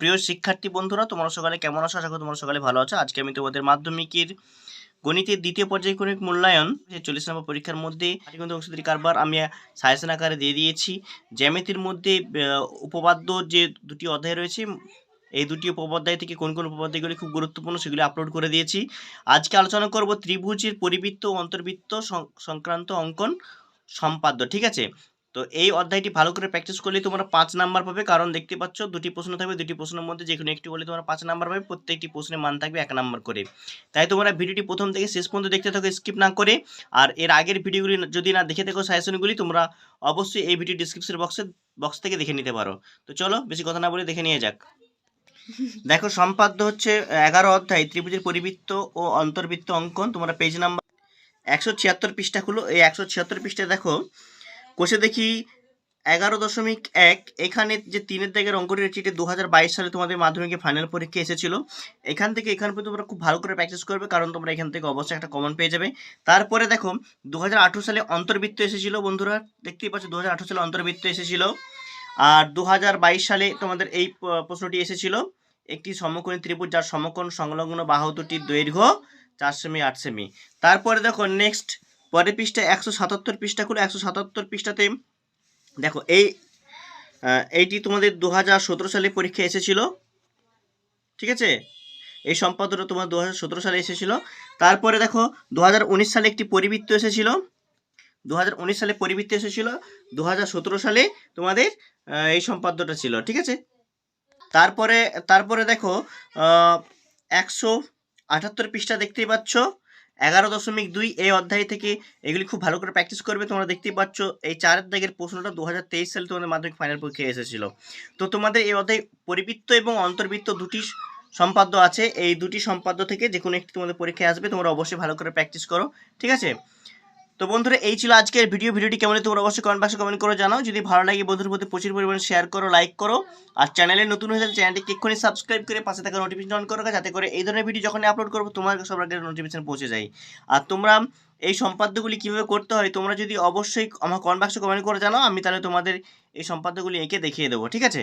প্রিয় শিক্ষার্থী বন্ধুরা, তোমরা সকালে কেমন আছো? আশা করি তোমরা সকালে ভালো আছো। আজকে আমি তোমাদের মাধ্যমিকের গণিতের দ্বিতীয় পর্যায়ক্রমিক মূল্যায়ন চল্লিশ নম্বর পরীক্ষার মধ্যে পাটিগণিত অংশধারী কারবার আমি সাজেশন আকারে দিয়ে দিয়েছি। জ্যামিতির মধ্যে উপপাদ্য যে দুটি অধ্যায় রয়েছে, এই দুটি উপপাধ্যায় থেকে কোন কোন উপপাদ্যগুলি খুব গুরুত্বপূর্ণ সেগুলি আপলোড করে দিয়েছি। আজকে আলোচনা করব ত্রিভুজের পরিবৃত্ত অন্তর্বৃত্ত সংক্রান্ত অঙ্কন সম্পাদ্য, ঠিক আছে? তো এই অধ্যায়টি ভালো করে প্র্যাকটিস করলে তোমরা পাঁচ নাম্বার পাবে। কারণ দেখতে পাচ্ছ দুটি প্রশ্ন থাকবে দুটি প্রশ্নের মধ্যে যে কোনো একটি বলে তোমরা পাঁচ নাম্বার পাবে প্রত্যেকটি প্রশ্নের মান থাকবে এক নাম্বার করে। তাই তোমরা ভিডিওটি প্রথম থেকে শেষ পর্যন্ত দেখতে থাকো স্কিপ না করে। আর এর আগের ভিডিওগুলি যদি না দেখে থাকো সাজেশনগুলি তোমরা অবশ্যই এই ভিডিও ডিসক্রিপশন বক্সে বক্স থেকে দেখে নিতে পারো। তো চলো বেশি কথা না বলে দেখে নিয়ে যাক। দেখো সম্পাদ্য হচ্ছে এগারো অধ্যায় ত্রিভুজের পরিবৃত্ত ও অন্তর্বৃত্ত অঙ্কন। তোমরা পেজ নাম্বার একশো ছিয়াত্তর পৃষ্ঠা খুলো। এই একশো ছিয়াত্তর পৃষ্ঠায় দেখো কোষে দেখি এগারো দশমিক এক। এখানে যে তিনের দাগের অঙ্কটি রয়েছে এটি দু হাজার বাইশ সালে তোমাদের মাধ্যমিকে ফাইনাল পরীক্ষা এসেছিল। এখান থেকে এখান পর্যন্ত তোমরা খুব ভালো করে প্র্যাকটিস করবে, কারণ তোমরা এখান থেকে অবশ্যই একটা কমন পেয়ে যাবে। তারপরে দেখো দু হাজার আঠেরো সালে অন্তর্বৃত্ত এসেছিল, বন্ধুরা। দেখতেই পাচ্ছ দু হাজার আঠেরো সালে অন্তর্বৃত্ত এসেছিল। আর দু হাজার বাইশ সালে তোমাদের এই প্রশ্নটি এসেছিল, একটি সমকোণী ত্রিভুজ যার সমকোণ সংলগ্ন বাহু দুটির দৈর্ঘ্য চার সেমি আট সেমি। তারপরে দেখো নেক্সট পরের পৃষ্ঠা একশো সাতাত্তর পৃষ্ঠা খুলে একশো সাতাত্তর পৃষ্ঠাতে দেখো, এই এইটি তোমাদের দু হাজার সতেরো সালে পরীক্ষা এসেছিল, ঠিক আছে? এই সম্পাদনা তোমার দু হাজার সতেরো সালে এসেছিল। তারপরে দেখো দু হাজার উনিশ সালে একটি পরিবৃত্ত এসেছিল। দু হাজার উনিশ সালে পরিবৃত্ত এসেছিল। দু হাজার সতেরো সালে তোমাদের এই সম্পাদ্যটা ছিল, ঠিক আছে? তারপরে তারপরে দেখো একশো আটাত্তর পৃষ্ঠা দেখতেই পাচ্ছ। এগারো দশমিক দুই এই অধ্যায় থেকে এগুলি খুব ভালো করে প্র্যাকটিস করবে। তোমরা দেখতেই পাচ্ছ, এই চার দাগের প্রশ্নটা দু হাজার তেইশ সালে তোমাদের মাধ্যমিক ফাইনাল পরীক্ষায় এসেছিল। তো তোমাদের এই অধ্যায় পরিবৃত্ত এবং অন্তর্বৃত্ত দুটি সম্পাদ্য আছে। এই দুটি সম্পাদ্য থেকে যে কোনো একটি তোমাদের পরীক্ষায় আসবে, তোমরা অবশ্যই ভালো করে প্র্যাকটিস করো। ঠিক আছে? তো বন্ধুরা, এই ছিল আজকের ভিডিও। ভিডিওটি কেমন তোমরা অবশ্যই কমেন্ট বক্সে কমেন্ট করে জানাও। যদি ভালো লাগে বন্ধুর মধ্যে প্রচুর পরিমাণে শেয়ার করো লাইক করো। আর চ্যানেলে নতুন হয়ে চ্যানেলটি এক্ষুনি সাবস্ক্রাইব করে পাশে থাকা নোটিফিকেশন অন করো যাতে করে এই ধরনের ভিডিও যখন আপলোড করব, তোমার সবার আগে নোটিফিকেশন পৌঁছে যায়। আর তোমরা এই সম্পাদ্যগুলি কীভাবে করতে হয়, তোমরা যদি অবশ্যই আমার কমেন্ট বক্সে কমেন্ট করে জানাও, আমি তাহলে তোমাদের এই সম্পাদ্যগুলি এঁকে দেখিয়ে দেবো, ঠিক আছে?